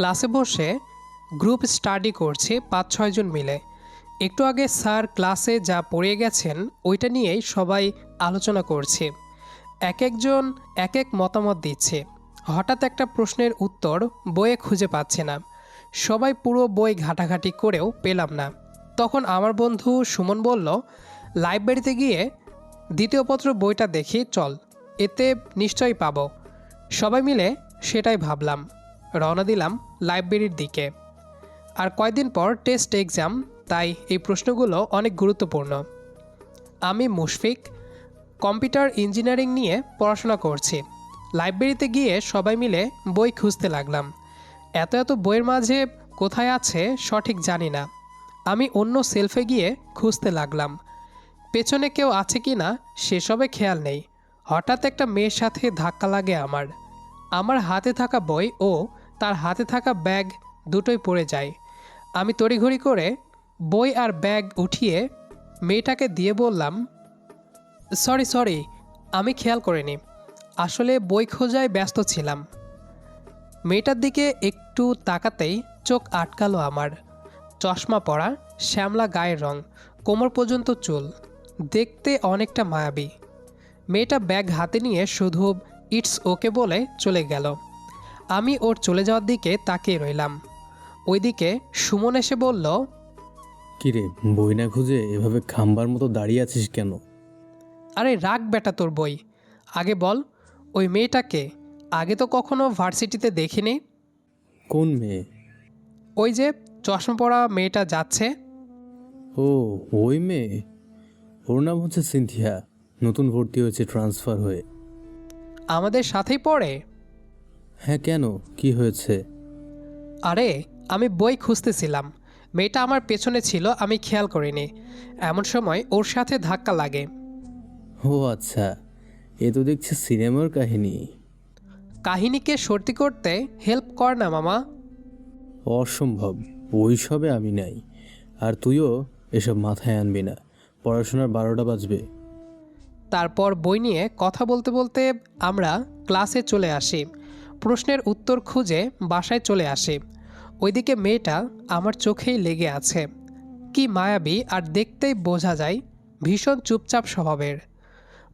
ক্লাসে বসে group study করছি পাঁচ ছয়জন মিলে। একটু আগে স্যার ক্লাসে যা পড়িয়ে গেছেন, ওইটা নিয়েই সবাই আলোচনা করছে। এক একজন এক এক মতামত দিচ্ছে। হঠাৎ একটা প্রশ্নের উত্তর বইয়ে খুঁজে পাচ্ছে না। সবাই পুরো বই ঘাটাঘাটি করেও পেলাম না। তখন আমার বন্ধু সুমন বলল, লাইব্রেরিতে গিয়ে দ্বিতীয় পত্র বইটা দেখি, চল। এতে নিশ্চয়ই পাবো। সবাই মিলে সেটাই ভাবলাম। রওনা দিলাম লাইব্রেরির দিকে। আর কয়দিন পর টেস্ট এক্সাম, তাই এই প্রশ্নগুলো অনেক গুরুত্বপূর্ণ। আমি মুশফিক, কম্পিউটার ইঞ্জিনিয়ারিং নিয়ে পড়াশোনা করছি। লাইব্রেরিতে গিয়ে সবাই মিলে বই খুঁজতে লাগলাম। এত এত বইয়ের মাঝে কোথায় আছে সঠিক জানি না। আমি অন্য সেলফে গিয়ে খুঁজতে লাগলাম। পেছনে কেউ আছে কি না সেসবে খেয়াল নেই। হঠাৎ একটা মেয়ের সাথে ধাক্কা লাগে আমার। আমার হাতে থাকা বই ও তার হাতে থাকা ব্যাগ দুটোই পড়ে যায়। আমি তড়িঘড়ি করে বই আর ব্যাগ উঠিয়ে মেয়েটাকে দিয়ে বললাম, সরি সরি, আমি খেয়াল করিনি। আসলে বই খোঁজায় ব্যস্ত ছিলাম মেয়েটার দিকে একটু তাকাতেই চোখ আটকালো আমার। চশমা পরা, শ্যামলা গায়ের রং, কোমর পর্যন্ত চুল, দেখতে অনেকটা মায়াবী। মেয়েটা ব্যাগ হাতে নিয়ে শুধু ইটস ওকে বলে চলে গেল। আমি ওর চলে যাওয়ার দিকে তাকিয়ে রইলাম। ওইদিকে সুমন এসে বলল কিরে বই না খুঁজে এভাবে খাম্বার মতো দাঁড়িয়ে আছিস কেন? আরে রাগ বেটা তোর বই। আগে বল ওই মেয়েটাকে আগে তো কখনো ভার্সিটিতে দেখিনি? কোন মেয়ে? ওই যে চশমা পরা মেয়েটা যাচ্ছে। ও ওই মেয়ে? ওর নাম হচ্ছে সিনথিয়া নতুন ভর্তি হয়েছে ট্রান্সফার হয়ে। আমাদের সাথেই পড়ে। হ্যাঁ কেন? কি হয়েছে? আরে আমি বই খুঁজতেছিলাম। মেয়েটা আমার পেছনে ছিল আমি খেয়াল করিনি। এমন সময় ওর সাথে ধাক্কা লাগে। ও আচ্ছা এ তো দেখছি সিনেমার কাহিনী। কাহিনীকে সর্তি করতে হেল্প কর না মামা। অসম্ভব ওইসবে আমি নাই। আর তুইও এসব মাথায় আনবি না। পড়াশোনার বারোটা বাজবে। তারপর বই নিয়ে কথা বলতে বলতে আমরা ক্লাসে চলে আসি। প্রশ্নের উত্তর খুঁজে বাসায় চলে আসি। ওইদিকে মেয়েটা আমার চোখেই লেগে আছে। কি মায়াবী, আর দেখতেই বোঝা যায় ভীষণ চুপচাপ স্বভাবের।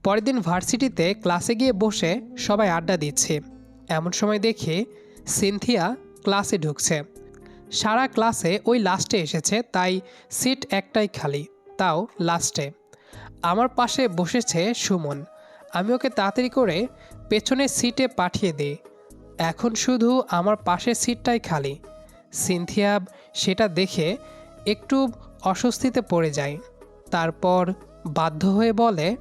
পরের দিন ভার্সিটিতে ক্লাসে গিয়ে বসে সবাই আড্ডা দিচ্ছে। এমন সময় দেখি সিনথিয়া ক্লাসে ঢুকছে। সারা ক্লাসে ওই লাস্টে এসেছে, তাই সিট একটাই খালি, তাও লাস্টে। আমার পাশে বসেছে সুমন। আমি ওকে তাড়াতাড়ি করে পেছনের সিটে পাঠিয়ে দিই। এখন শুধু আমার পাশের সিটটাই খালি। সিনথিয়া সেটা দেখে একটু অস্বস্তিতে পড়ে যায়। তারপর বাধ্য হয়ে বলে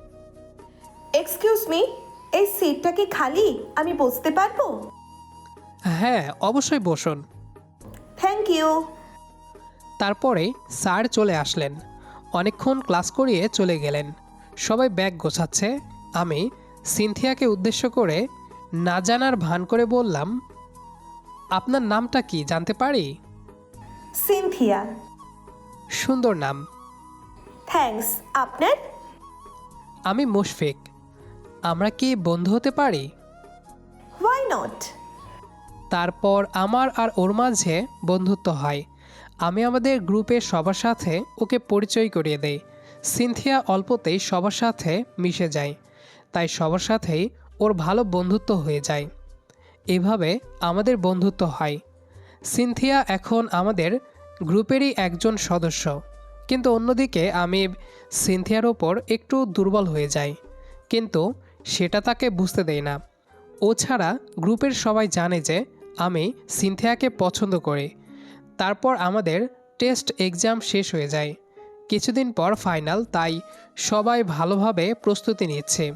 এক্সকিউজ মি এই সিটটা কি খালি? আমি বসতে পারব? হ্যাঁ অবশ্যই বসুন। থ্যাংক ইউ তারপরে স্যার চলে আসলেন। অনেকক্ষণ ক্লাস করিয়ে চলে গেলেন। সবাই ব্যাগ গোছাচ্ছে। আমি সিনথিয়াকে উদ্দেশ্য করে না জানার ভান করে বললাম আপনার নামটা কি জানতে পারি? সিনথিয়া। সুন্দর নাম। থ্যাঙ্কস আপনার? আমি মুশফিক। আমরা কি বন্ধু হতে পারি? হোয়াই নট তারপর আমার আর ওর মাঝে বন্ধুত্ব হয়। আমি আমাদের গ্রুপের সবার সাথে ওকে পরিচয় করিয়ে দেই। সিনথিয়া অল্পতেই সবার সাথে মিশে যায়। তাই সবার সাথেই ওর ভালো বন্ধুত্ব হয়ে যায়। এভাবে আমাদের বন্ধুত্ব হয়। সিনথিয়া এখন আমাদের গ্রুপেরই একজন সদস্য। কিন্তু অন্যদিকে আমি সিনথিয়ার ওপর একটু দুর্বল হয়ে যাই কিন্তু সেটা তাকে বুঝতে দেয় না। ও ছাড়া গ্রুপের সবাই জানে যে আমি সিনথিয়াকে পছন্দ করি। তারপর আমাদের টেস্ট এক্সাম শেষ হয়ে যায়। কিছুদিন পর ফাইনাল, তাই সবাই ভালোভাবে প্রস্তুতি নিচ্ছে।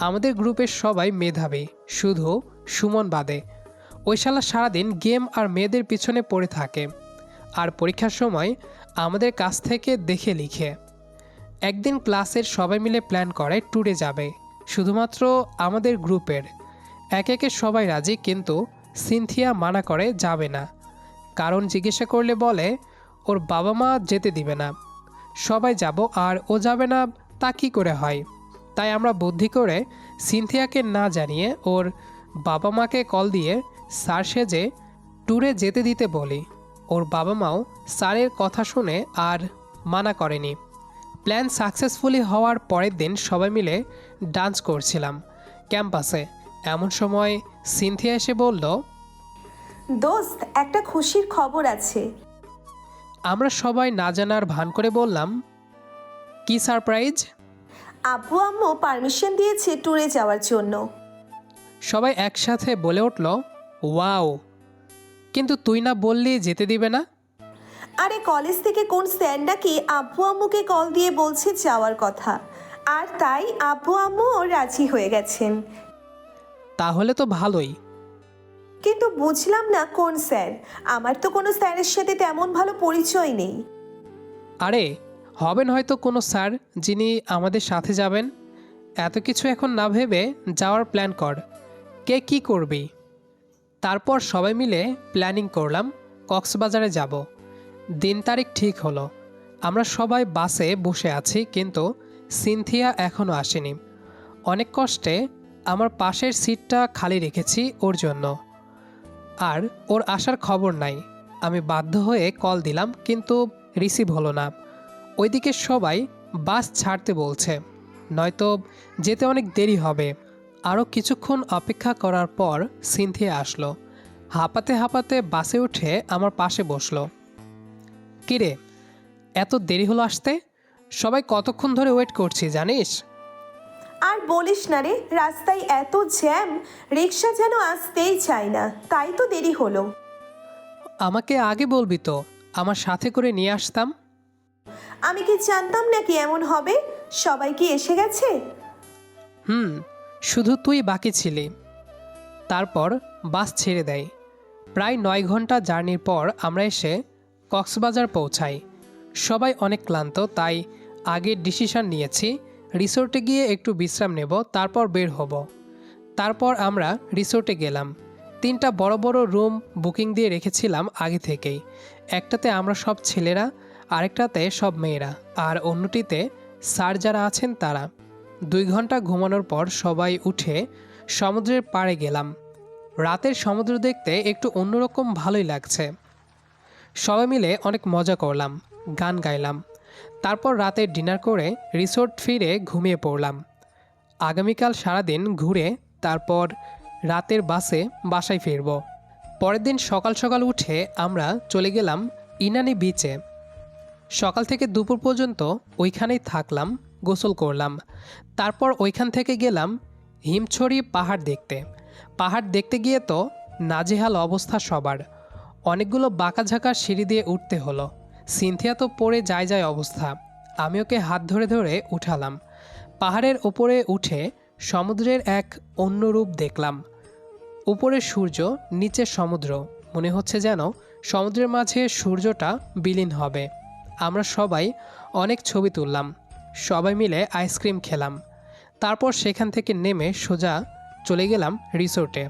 আমাদের গ্রুপের সবাই মেধাবী, শুধু সুমন বাদে। ওই শালা সারাদিন গেম আর মেয়েদের পিছনে পড়ে থাকে আর পরীক্ষার সময় আমাদের কাছ থেকে দেখে লিখে। একদিন ক্লাসের সবাই মিলে প্ল্যান করে ট্যুরে যাবে, শুধুমাত্র আমাদের গ্রুপের। এক একে সবাই রাজি, কিন্তু সিনথিয়া মানা করে যাবে না। কারণ জিজ্ঞাসা করলে বলে, ওর বাবা মা যেতে দিবে না। সবাই যাব আর ও যাবে না, তা কী করে হয়? তাই আমরা বুদ্ধি করে সিনথিয়াকে না জানিয়ে ওর বাবা মাকে কল দিয়ে স্যার সেজে ট্যুরে যেতে দিতে বলি। ওর বাবা মাও স্যারের কথা শুনে আর মানা করেনি। প্ল্যান সাকসেসফুলি হওয়ার পরের দিন সবাই মিলে ডান্স করছিলাম ক্যাম্পাসে। এমন সময় সিনথিয়া এসে বলল দোস্ত একটা খুশির খবর আছে। আমরা সবাই না জানার ভান করে বললাম কি সারপ্রাইজ? আব্বু আম্মু পারমিশন দিয়েছে ট্যুরে যাওয়ার জন্য। সবাই একসাথে বলে উঠল ওয়াও। কিন্তু তুই না বললি যেতে দিবে না? আরে কলেজ থেকে কোন স্যার নাকি আব্বু আম্মুকে কল দিয়ে বলছে যাওয়ার কথা? আর তাই আব্বু আম্মু রাজি হয়ে গেছেন। তাহলে তো ভালোই। কিন্তু বুঝলাম না কোন স্যার। আমার তো কোনো স্যারের সাথে তেমন ভালো পরিচয় নেই। আরে হবেন হয়তো কোনো স্যার যিনি আমাদের সাথে যাবেন। এত কিছু এখন না ভেবে যাওয়ার প্ল্যান কর। কে কি করবি? তারপর সবাই মিলে প্ল্যানিং করলাম, কক্সবাজারে যাব। দিন তারিখ ঠিক হলো। আমরা সবাই বাসে বসে আছি, কিন্তু সিনথিয়া এখনও আসেনি। অনেক কষ্টে আমার পাশের সিটটা খালি রেখেছি ওর জন্য। আর ওর আসার খবর নাই। আমি বাধ্য হয়ে কল দিলাম, কিন্তু রিসিভ হলো না। ওইদিকে সবাই বাস ছাড়তে বলছে। নয়তো যেতে অনেক দেরি হবে। আরও কিছুক্ষণ অপেক্ষা করার পর সিনথিয়া আসলো। হাঁপাতে হাঁপাতে বাসে উঠে আমার পাশে বসল। কিরে এত দেরি হলো আসতে? সবাই কতক্ষণ ধরে ওয়েট করছি জানিস? আর বলিস না রে রাস্তায় এত জ্যাম রিক্সা যেন আসতেই চায় না তাই তো দেরি হলো। আমাকে আগে বলবি তো আমার সাথে করে নিয়ে আসতাম? আমি কি জানতাম নাকি এমন হবে? সবাই কি এসে গেছে? হুম, শুধু তুই বাকি ছিলি। তারপর বাস ছেড়ে দেয়। প্রায় নয় ঘণ্টা জার্নির পর আমরা এসে কক্সবাজার পৌঁছাই। সবাই অনেক ক্লান্ত, তাই আগে ডিসিশন নিয়েছি, রিসোর্টে গিয়ে একটু বিশ্রাম নেব, তারপর বের হব। তারপর আমরা রিসোর্টে গেলাম। তিনটা বড় বড় রুম বুকিং দিয়ে রেখেছিলাম আগে থেকেই। একটাতে আমরা সব ছেলেরা আরেকটাতে সব মেয়েরা, আর অন্যটিতে স্যার যারা আছেন তারা। দুই ঘণ্টা ঘুমানোর পর সবাই উঠে সমুদ্রের পাড়ে গেলাম। রাতের সমুদ্র দেখতে একটু অন্যরকম ভালোই লাগছে। সবাই মিলে অনেক মজা করলাম, গান গাইলাম। তারপর রাতে ডিনার করে রিসোর্ট ফিরে ঘুমিয়ে পড়লাম। আগামীকাল সারাদিন ঘুরে তারপর রাতের বাসে বাসায় ফিরব। পরের দিন সকাল সকাল উঠে আমরা চলে গেলাম ইনানি বিচে সকাল থেকে দুপুর পর্যন্ত ওইখানেই থাকলাম, গোসল করলাম। তারপর ওইখান থেকে গেলাম হিমছড়ি পাহাড় দেখতে। পাহাড় দেখতে গিয়ে তো নাজেহাল অবস্থা সবার। অনেকগুলো বাঁকাঝাঁকা সিঁড়ি দিয়ে উঠতে হলো। সিনথিয়া তো পড়ে যায় যায় অবস্থা। আমি ওকে হাত ধরে ধরে উঠালাম। পাহাড়ের ওপরে উঠে সমুদ্রের এক অন্য রূপ দেখলাম। উপরে সূর্য, নিচে সমুদ্র। মনে হচ্ছে যেন সমুদ্রের মাঝে সূর্যটা বিলীন হবে। আমরা সবাই অনেক ছবি তুললাম। সবাই মিলে আইসক্রিম খেলাম। তারপর সেখান থেকে নেমে সোজা চলে গেলাম রিসোর্টে।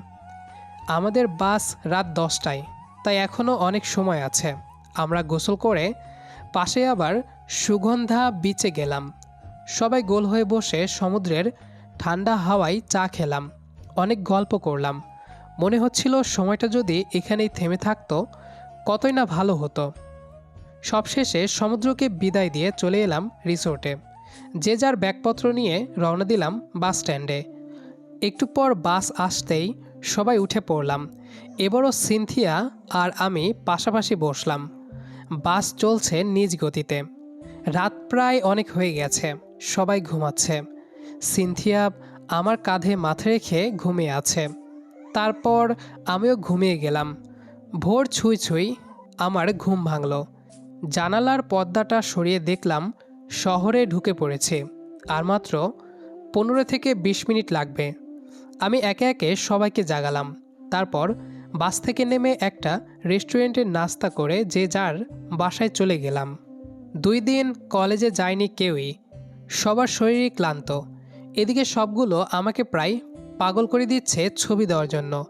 আমাদের বাস রাত দশটায়, তাই এখনও অনেক সময় আছে। আমরা গোসল করে পাশে আবার সুগন্ধা বিচে গেলাম। সবাই গোল হয়ে বসে সমুদ্রের ঠান্ডা হাওয়ায় চা খেলাম। অনেক গল্প করলাম। মনে হচ্ছিল সময়টা যদি এখানেই থেমে থাকতো, কতই না ভালো হতো। সবশেষে সমুদ্রকে বিদায় দিয়ে চলে এলাম রিসোর্টে। যে যার ব্যাগপত্র নিয়ে রওনা দিলাম বাস স্ট্যান্ডে। একটু পর বাস আসতেই সবাই উঠে পড়লাম। এবারও সিনথিয়া আর আমি পাশাপাশি বসলাম। বাস চলছে নিজ গতিতে। রাত প্রায় অনেক হয়ে গেছে, সবাই ঘুমাচ্ছে। সিনথিয়া আমার কাঁধে মাথা রেখে ঘুমিয়ে আছে। তারপর আমিও ঘুমিয়ে গেলাম। ভোর ছুঁই ছুঁই আমার ঘুম ভাঙল। জানালার পর্দাটা সরিয়ে দেখলাম শহরে ঢুকে পড়েছে, আর মাত্র পনেরো থেকে বিশ মিনিট লাগবে। আমি একে একে সবাইকে জাগালাম। তারপর বাস থেকে নেমে একটা রেস্টুরেন্টে নাস্তা করে যে যার বাসায় চলে গেলাম। দুই দিন কলেজে যায়নি কেউই। সবার শরীরই ক্লান্ত। এদিকে সবগুলো আমাকে প্রায় পাগল করে দিচ্ছে ছবি দেওয়ার জন্য।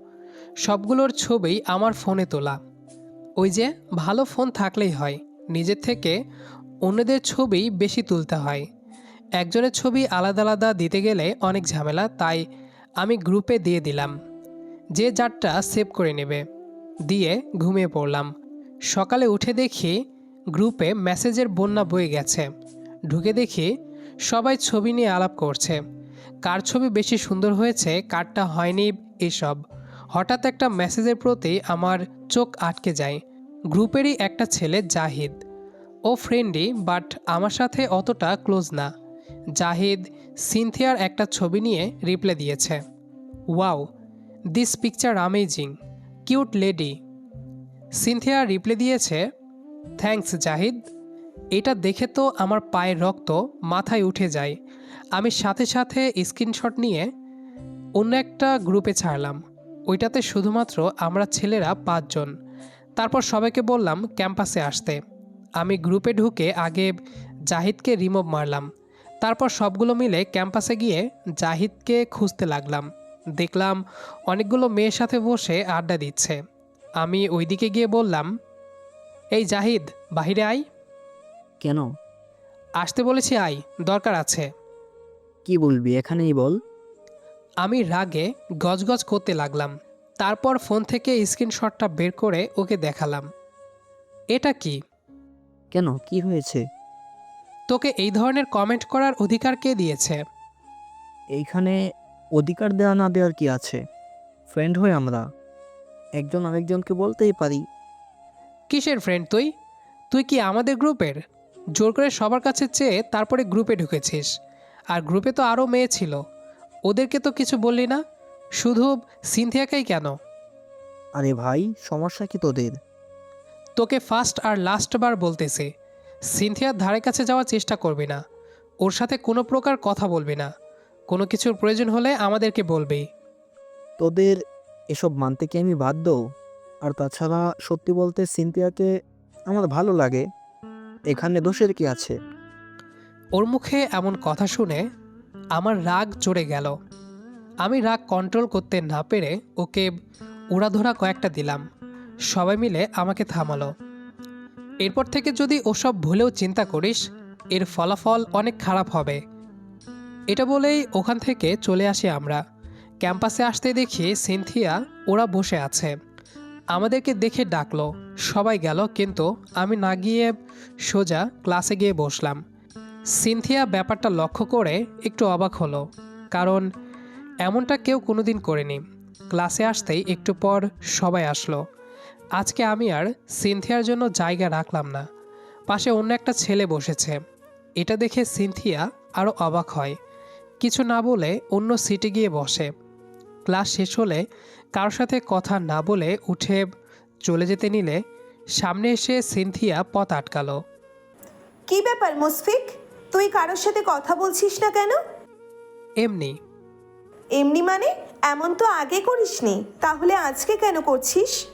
সবগুলোর ছবি আমার ফোনে তোলা। ওই যে ভালো ফোন থাকলেই হয়। নিজের থেকে অন্যদের ছবি বেশি তুলতে হয়। একজনের ছবি আলাদা আলাদা দিতে গেলে অনেক ঝামেলা, তাই আমি গ্রুপে দিয়ে দিলাম। যে যারটা সেভ করে নেবে। দিয়ে ঘুমিয়ে পড়লাম। সকালে উঠে দেখি গ্রুপে মেসেজের বন্যা বয়ে গেছে। ঢুকে দেখি সবাই ছবি নিয়ে আলাপ করছে। কার ছবি বেশি সুন্দর হয়েছে, কারটা হয়নি, এসব। হঠাৎ একটা মেসেজের প্রতি আমার চোখ আটকে যায়। গ্রুপেরই একটা ছেলে জাহিদ। ও ফ্রেন্ডই বাট আমার সাথে অতটা ক্লোজ না। জাহিদ, সিনথিয়ার একটা ছবি নিয়ে রিপ্লে দিয়েছে। Wow this picture amazing cute lady Cynthia reply দিয়েছে থ্যাঙ্কস জাহিদ। এটা দেখে তো আমার পায়ের রক্ত মাথায় উঠে যায়। আমি সাথে সাথে স্ক্রিনশট নিয়ে অন্য একটা গ্রুপে ছাড়লাম। ওইটাতে শুধুমাত্র আমরা ছেলেরা পাঁচজন। তারপর সবাইকে বললাম ক্যাম্পাসে আসতে। আমি গ্রুপে ঢুকে আগে জাহিদকে রিমুভ মারলাম। তারপর সবগুলো মিলে ক্যাম্পাসে গিয়ে জাহিদকে খুঁজতে লাগলাম। দেখলাম অনেকগুলো মেয়ের সাথে বসে আড্ডা দিচ্ছে। আমি ওইদিকে গিয়ে বললাম এই জাহিদ বাহিরে আয়। কেন? আসতে বলেছি আয় দরকার আছে। কি বলবি এখানেই বল। আমি রাগে গজগজ করতে লাগলাম। তারপর ফোন থেকে স্ক্রিনশটটা বের করে ওকে দেখালাম। এটা কি? কেন? কি হয়েছে? তোকে এই ধরনের কমেন্ট করার অধিকার কে দিয়েছে? এইখানে অধিকার দেওয়া না দেওয়ার কি আছে? ফ্রেন্ড হই আমরা। একজন আরেকজনকে বলতেই পারি। কিসের ফ্রেন্ড তুই? তুই কি আমাদের গ্রুপের? জোর করে সবার কাছে চেয়ে তারপরে গ্রুপে ঢুকেছিস। আর গ্রুপে তো আরও মেয়ে ছিল। ওদেরকে তো কিছু বললি না? শুধু সিনথিয়াকেই কেন? আরে ভাই সমস্যা কি তোদের? তোকে ফার্স্ট আর লাস্টবার বলতেছি সিনথিয়ার ধারে কাছে যাওয়ার চেষ্টা করবি না। ওর সাথে কোনো প্রকার কথা বলবি না। কোনো কিছুর প্রয়োজন হলে আমাদেরকে বলবি। তোদের এসব মানতে কি আমি বাধ্য? আর তাছাড়া সত্যি বলতে সিনথিয়াকে আমার ভালো লাগে। এখানে দোষের কি আছে? ওর মুখে এমন কথা শুনে আমার রাগ চড়ে গেল। আমি রাগ কন্ট্রোল করতে না পেরে ওকে উড়াধরা কয়েকটা দিলাম। সবাই মিলে আমাকে থামালো। এরপর থেকে যদি ওসব ভুলেও চিন্তা করিস, এর ফলাফল অনেক খারাপ হবে। এটা বলেই ওখান থেকে চলে আসি আমরা। ক্যাম্পাসে আসতে দেখি সিনথিয়া ওরা বসে আছে। আমাদেরকে দেখে ডাকলো। সবাই গেল, কিন্তু আমি না গিয়ে সোজা ক্লাসে গিয়ে বসলাম। সিনথিয়া ব্যাপারটা লক্ষ্য করে একটু অবাক হলো, কারণ এমনটা কেউ কোনোদিন করেনি। ক্লাসে আসতেই একটু পর সবাই আসলো। আজকে আমি আর সিনথিয়ার জন্য জায়গা রাখলাম না। পাশে অন্য একটা ছেলে বসেছে। এটা দেখে সিনথিয়া আরও অবাক হয়। কিছু না বলে অন্য সিটে গিয়ে বসে। ক্লাস শেষ হলে কারোর সাথে কথা না বলে উঠে চলে যেতে নিলে সামনে এসে সিনথিয়া পথ আটকালো। কি ব্যাপার মুসফিক তুই কারোর সাথে কথা বলছিস না কেন? এমনি। এমনি মানে? এমন তো আগে করিসনি। তাহলে আজকে কেন করছিস?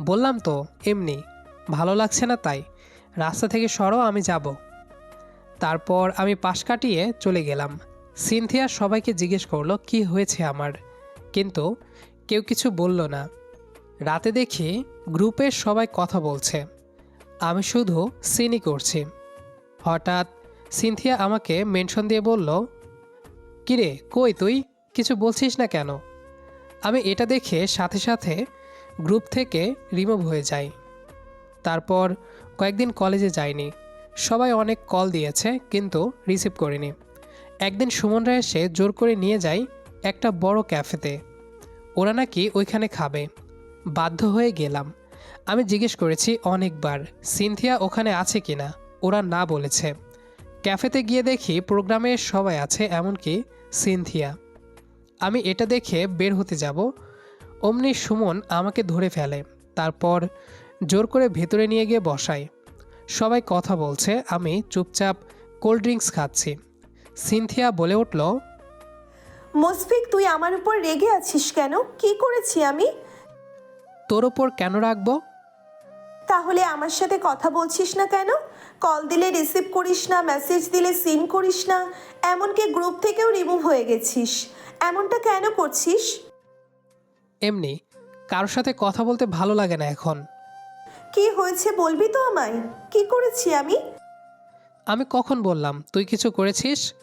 বললাম তো, এমনি। ভালো লাগছে না তাই। রাস্তা থেকে সরো, আমি যাব। তারপর আমি পাশ কাটিয়ে চলে গেলাম। সিনথিয়া সবাইকে জিজ্ঞেস করল, কি হয়েছে আমার? কিন্তু কেউ কিছু বলল না। রাতে দেখি গ্রুপের সবাই কথা বলছে। আমি শুধু সিনি করছি। হঠাৎ সিনথিয়া আমাকে মেনশন দিয়ে বলল, কিরে, কই তুই? কিছু বলছিস না কেন? আমি এটা দেখে সাথে সাথে গ্রুপ থেকে রিমুভ হয়ে যাই। তারপর কয়েকদিন কলেজে যাইনি। সবাই অনেক কল দিয়েছে, কিন্তু রিসিভ করিনি। একদিন সুমনরা এসে জোর করে নিয়ে যায় একটা বড় ক্যাফেতে। ওরা নাকি ওইখানে খাবে। বাধ্য হয়ে গেলাম। আমি জিজ্ঞেস করেছি, অনেকবার। সিনথিয়া ওখানে আছে কিনা? ওরা না বলেছে। ক্যাফেতে গিয়ে দেখি প্রোগ্রামে সবাই আছে, এমনকি সিনথিয়া। আমি এটা দেখে বের হতে যাব। অমনি সুমন আমাকে ধরে ফেলে তারপর জোর করে ভেতরে নিয়ে গিয়ে বসায়। সবাই কথা বলছে আমি চুপচাপ কোল্ড ড্রিঙ্কস খাচ্ছি। সিনথিয়া বলে উঠল মুসফিক তুই আমার উপর রেগে আছিস কেন? কি করেছি আমি? তোর ওপর কেন রাখব? তাহলে আমার সাথে কথা বলছিস না কেন? কল দিলে রিসিভ করিস না মেসেজ দিলে সিন করিস না এমনকি গ্রুপ থেকেও রিমুভ হয়ে গেছিস। এমনটা কেন করছিস? এমনি কারোর সাথে কথা বলতে ভালো লাগে না এখন। কি হয়েছে বলবি তো আমায়? কি করেছি আমি? আমি কখন বললাম তুই কিছু করেছিস?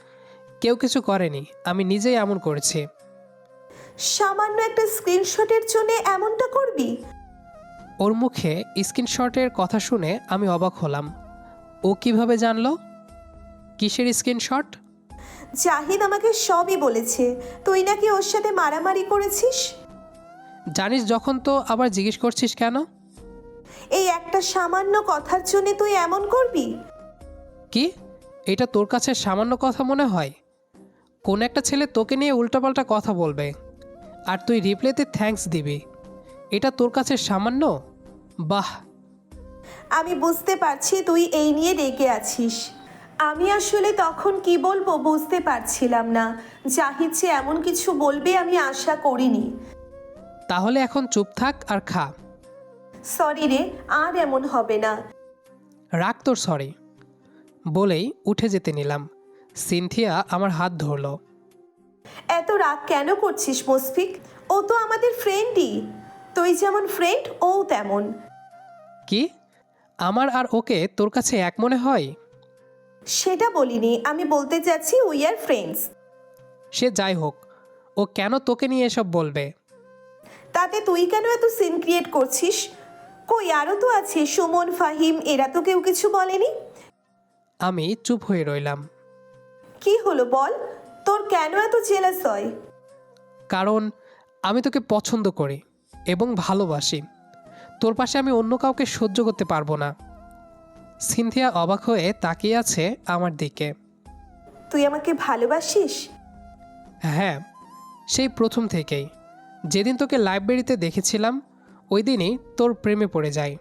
কেউ কিছু করেনি আমি নিজেই এমন করেছি। সামান্য একটা স্ক্রিনশটের জন্য এমনটা করবি? ওর মুখে স্ক্রিনশটের কথা শুনে আমি অবাক হলাম। ও কীভাবে জানলো? কিসের স্ক্রিনশট? জাহিদ আমাকে সবই বলেছে। তুই নাকি ওর সাথে মারামারি করেছিস? জানিস যখন তো আবার জিজ্ঞেস করছিস কেন? এই একটা সামান্য কথার জন্য তুই এমন করবি? কি? এটা তোর কাছে সামান্য কথা মনে হয়? কোন একটা ছেলে তোকে নিয়ে উল্টাপাল্টা কথা বলবে আর তুই রিপ্লেতে থ্যাঙ্কস দিবি। এটা তোর কাছে সামান্য? বাহ! আমি বুঝতে পারছি তুই এই নিয়ে রেগে আছিস। আমি আসলে তখন কি বলব বুঝতে পারছিলাম না। জাহিদ যে এমন কিছু বলবে আমি আশা করিনি। তাহলে এখন চুপ থাক আর খা। সরি রে আর এমন হবে না। রাগ তোর সরি। বলেই উঠে যেতে নিলাম। সিনথিয়া আমার হাত ধরলো। এত রাগ কেন করছিস মুসফিক ও তো আমাদের ফ্রেন্ডই তুই যেমন ফ্রেন্ড ও তেমন। কি? আমার আর ওকে তোর কাছে এক মনে হয়? সেটা বলিনি আমি বলতে চাচ্ছি উই আর ফ্রেন্ডস সে যাই হোক ও কেন তোকে নিয়ে এসব বলবে? তাতে তুই কেন এত সিন ক্রিয়েট করছিস? কই আরও তো আছে সুমন ফাহিম এরা তো কেউ কিছু বলেনি? আমি চুপ হয়ে রইলাম। কি হলো বল? তোর কেন এত জেলাস হয়? কারণ আমি তোকে পছন্দ করি এবং ভালোবাসি। তোর পাশে আমি অন্য কাউকে সহ্য করতে পারব না। সিনথিয়া অবাক হয়ে তাকিয়ে আছে আমার দিকে। তুই আমাকে ভালোবাসিস? হ্যাঁ সেই প্রথম থেকেই। যেদিন তোকে লাইব্রেরিতে দেখেছিলাম ওই দিনই তোর প্রেমে পড়ে যায়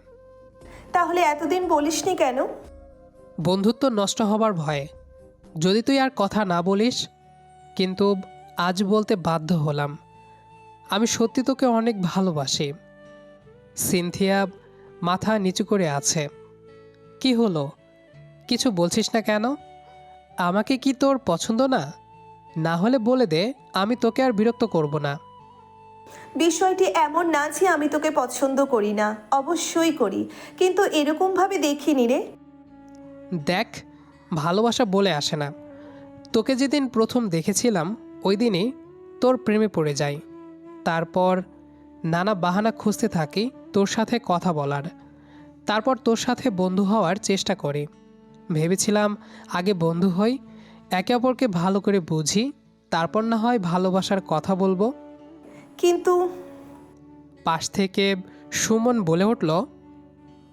তাহলে এতদিন বলিসনি কেন? বন্ধুত্ব নষ্ট হবার ভয়ে। যদি তুই আর কথা না বলিস কিন্তু আজ বলতে বাধ্য হলাম। আমি সত্যি তোকে অনেক ভালোবাসি। সিনথিয়া মাথা নিচু করে আছে। কি হলো? কিছু বলছিস না কেন? আমাকে কি তোর পছন্দ না? না হলে বলে দে আমি তোকে আর বিরক্ত করব না। বিষয়টি এমন না যে আমি তোকে পছন্দ করি না অবশ্যই করি কিন্তু এরকমভাবে দেখিনি রে। দেখ ভালোবাসা বলে আসে না। তোকে যেদিন প্রথম দেখেছিলাম ওই দিনই তোর প্রেমে পড়ে যাই। তারপর নানা বাহানা খুঁজতে থাকি তোর সাথে কথা বলার। তারপর তোর সাথে বন্ধু হওয়ার চেষ্টা করে। ভেবেছিলাম আগে বন্ধু হই একে অপরকে ভালো করে বুঝি তারপর না হয় ভালোবাসার কথা বলব। কিন্তু পাশ থেকে সুমন বলে উঠল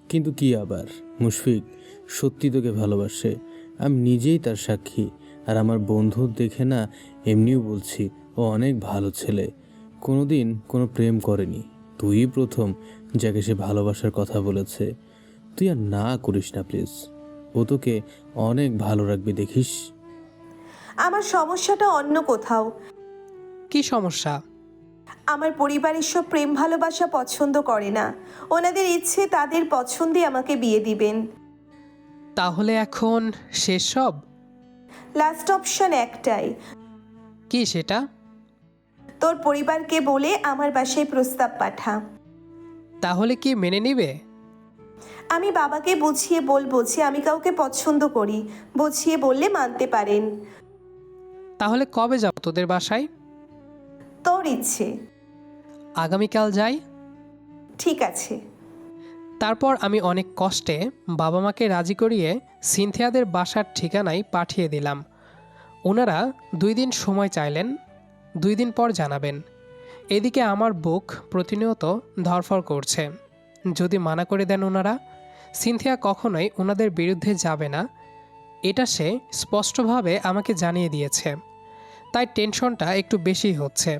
কিন্তু কি আবার? মুশফিক সত্যি তোকে ভালোবাসে। আমি নিজেই তার সাক্ষী আর আমার বন্ধু দেখে না এমনিও বলছি ও অনেক ভালো ছেলে। কোনোদিন কোনো প্রেম করেনি। তুই প্রথম যাকে সে ভালোবাসার কথা বলেছে। তুই আর না করিস না প্লিজ। ও তোকে অনেক ভালো রাখবে দেখিস। আমার সমস্যাটা অন্য কোথাও। কি সমস্যা? আমার পরিবারের সব প্রেম ভালোবাসা পছন্দ করে না। ওনাদের ইচ্ছে তাদের পছন্দে আমাকে বিয়ে দিবেন। তাহলে এখন শেষ সব? লাস্ট অপশন একটাই। কি সেটা? তোর পরিবারকে বলে আমার বাসায় প্রস্তাব পাঠা। তাহলে কি মেনে নিবে? আমি বাবাকে বুঝিয়ে বলব যে আমি কাউকে পছন্দ করি। বুঝিয়ে বললে মানতে পারেন। তাহলে কবে যাও তোদের বাসায়? তোর ইচ্ছে। আগামীকাল যাই? ঠিক আছে। তারপর আমি অনেক কষ্টে বাবা মাকে রাজি করিয়ে সিনথিয়াদের বাসার ঠিকানায় পাঠিয়ে দিলাম। ওনারা দুই দিন সময় চাইলেন দুই দিন পর জানাবেন। এদিকে আমার বুক প্রতিনিয়ত ধরফর করছে। যদি মানা করে দেন ওনারা সিনথিয়া কখনোই ওনাদের বিরুদ্ধে যাবে না। এটা সে স্পষ্টভাবে আমাকে জানিয়ে দিয়েছে। তাই টেনশনটা একটু বেশি হচ্ছে।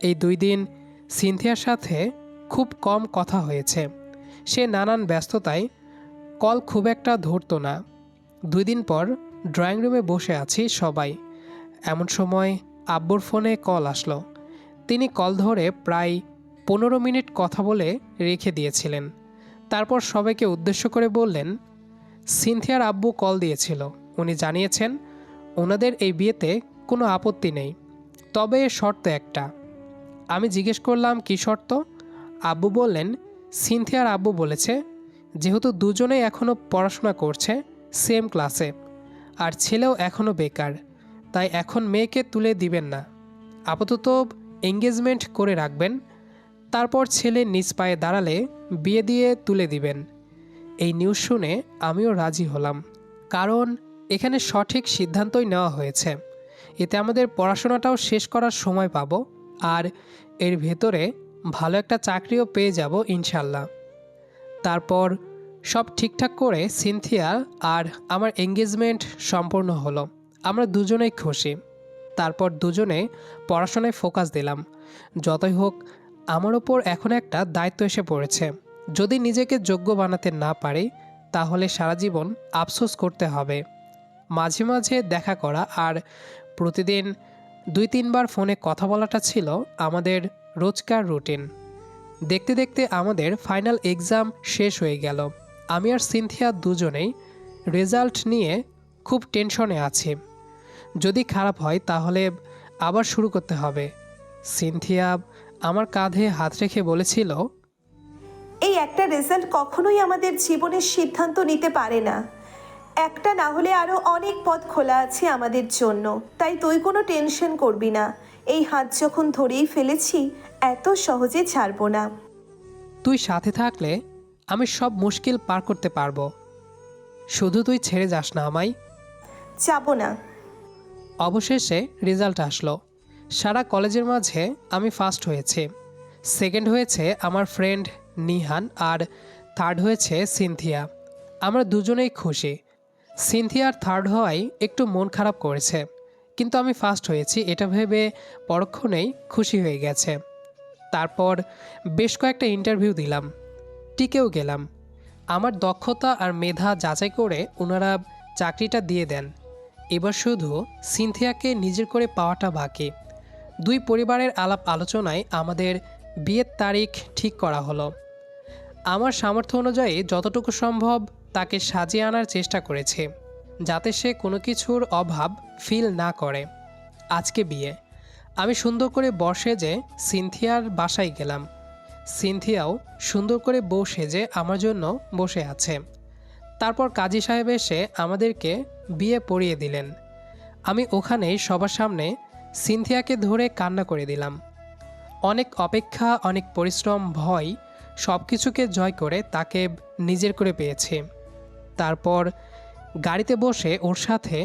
এই দুই দিন সিনথিয়ার সাথে খুব কম কথা হয়েছে। সে নানান ব্যস্ততায় কল খুব একটা ধরতো না। দুই দিন পর ড্রয়িং রুমে বসে আছি সবাই। এমন সময় আব্বুর ফোনে কল আসলো। তিনি কল ধরে প্রায় পনেরো মিনিট কথা বলে রেখে দিয়েছিলেন। তারপর সবাইকে উদ্দেশ্য করে বললেন, সিনথিয়ার আব্বু কল দিয়েছিল। উনি জানিয়েছেন, ওনাদের এই বিয়েতে কোনো আপত্তি নেই। তবে এ শর্ত একটা। আমি জিজ্ঞেস করলাম, কী শর্ত? আব্বু বললেন, সিনথিয়ার আব্বু বলেছে, যেহেতু দুজনেই এখনও পড়াশোনা করছে সেম ক্লাসে, আর ছেলেও এখনও বেকার, তাই এখন মেয়েকে তুলে দিবেন না। আপাতত এঙ্গেজমেন্ট করে রাখবেন তারপর ছেলে নিজ পায়ে দাঁড়ালে বিয়ে দিয়ে তুলে দিবেন। এই নিউজ শুনে আমিও রাজি হলাম, কারণ এখানে সঠিক সিদ্ধান্তই নেওয়া হয়েছে। এতে আমাদের পড়াশোনাটাও শেষ করার সময় পাবো আর এর ভেতরে ভালো একটা চাকরিও পেয়ে যাব ইনশাল্লাহ। তারপর সব ঠিকঠাক করে সিনথিয়া আর আমার এঙ্গেজমেন্ট সম্পূর্ণ হলো। আমরা দুজনেই খুশি। তারপর দুজনে পড়াশোনায় ফোকাস দিলাম। যতই হোক আমার ওপর এখন একটা দায়িত্ব এসে পড়েছে। যদি নিজেকে যোগ্য বানাতে না পারি, তাহলে সারা জীবন আফসোস করতে হবে। মাঝে মাঝে দেখা করা আর প্রতিদিন দুই তিনবার ফোনে কথা বলাটা ছিল আমাদের রোজকার রুটিন। দেখতে দেখতে আমাদের ফাইনাল এক্সাম শেষ হয়ে গেল। আমি আর সিনথিয়া দুজনেই রেজাল্ট নিয়ে খুব টেনশনে আছি। যদি খারাপ হয়, তাহলে আবার শুরু করতে হবে। সিনথিয়া আমার কাঁধে হাত রেখে বলেছিল এই একটা রেজাল্ট কখনোই আমাদের জীবনের সিদ্ধান্ত নিতে পারে না। একটা না হলে আরও অনেক পথ খোলা আছে আমাদের জন্য। তাই তুই কোনো টেনশন করবি না। এই হাত যখন ধরেই ফেলেছি এত সহজে ছাড়বো না। তুই সাথে থাকলে আমি সব মুশকিল পার করতে পারব। শুধু তুই ছেড়ে যাস না আমায়। যাব না। অবশেষে রেজাল্ট আসলো। সারা কলেজের মাঝে আমি ফার্স্ট হয়েছি। সেকেন্ড হয়েছে আমার ফ্রেন্ড নিহান আর থার্ড হয়েছে সিনথিয়া। আমরা দুজনেই খুশি। সিনথিয়ার থার্ড হওয়ায় একটু মন খারাপ করেছে। কিন্তু আমি ফার্স্ট হয়েছি, এটা ভেবে পরক্ষণেই খুশি হয়ে গেছে। তারপর বেশ কয়েকটা ইন্টারভিউ দিলাম। টিকেও গেলাম। আমার দক্ষতা আর মেধা যাচাই করে ওনারা চাকরিটা দিয়ে দেন। এবার শুধু সিনথিয়াকে নিজের করে পাওয়াটা বাকি। দুই পরিবারের আলাপ আলোচনায় আমাদের বিয়ের তারিখ ঠিক করা হলো। আমার সামর্থ্য অনুযায়ী যতটুকু সম্ভব তাকে সাজিয়ে আনার চেষ্টা করেছি, যাতে সে কোনো কিছুর অভাব ফিল না করে। আজকে বিয়ে। আমি সুন্দর করে বসে যে সিনথিয়ার বাসায় গেলাম। সিনথিয়াও সুন্দর করে বউ সেজে আমার জন্য বসে আছে। তারপর কাজী সাহেব এসে আমাদেরকে বিয়ে পড়িয়ে দিলেন। আমি ওখানেই সবার সামনে সিনথিয়াকে ধরে কান্না করে দিলাম। অনেক অপেক্ষা, অনেক পরিশ্রম, ভয় সব কিছুকে জয় করে তাকে নিজের করে পেয়েছে। তারপর গাড়িতে বসে ওর সাথে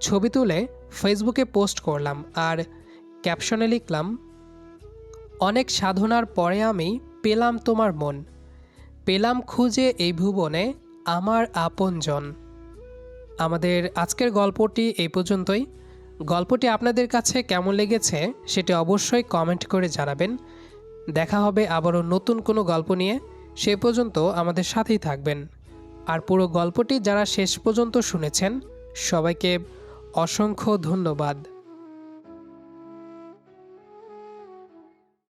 ছবি তুলে ফেসবুকে পোস্ট করলাম আর ক্যাপশনে লিখলাম, অনেক সাধনার পরে আমি পেলাম তোমার মন। পেলাম খুঁজে এই ভুবনে আমার আপনজন। আমাদের আজকের গল্পটি এই পর্যন্তই। গল্পটি আপনাদের কাছে কেমন লেগেছে সেটি অবশ্যই কমেন্ট করে জানাবেন। দেখা হবে আবারও নতুন কোনো গল্প নিয়ে। সে পর্যন্ত আমাদের সাথেই থাকবেন। আর পুরো গল্পটি যারা শেষ পর্যন্ত শুনেছেন, সবাইকে অসংখ্য ধন্যবাদ।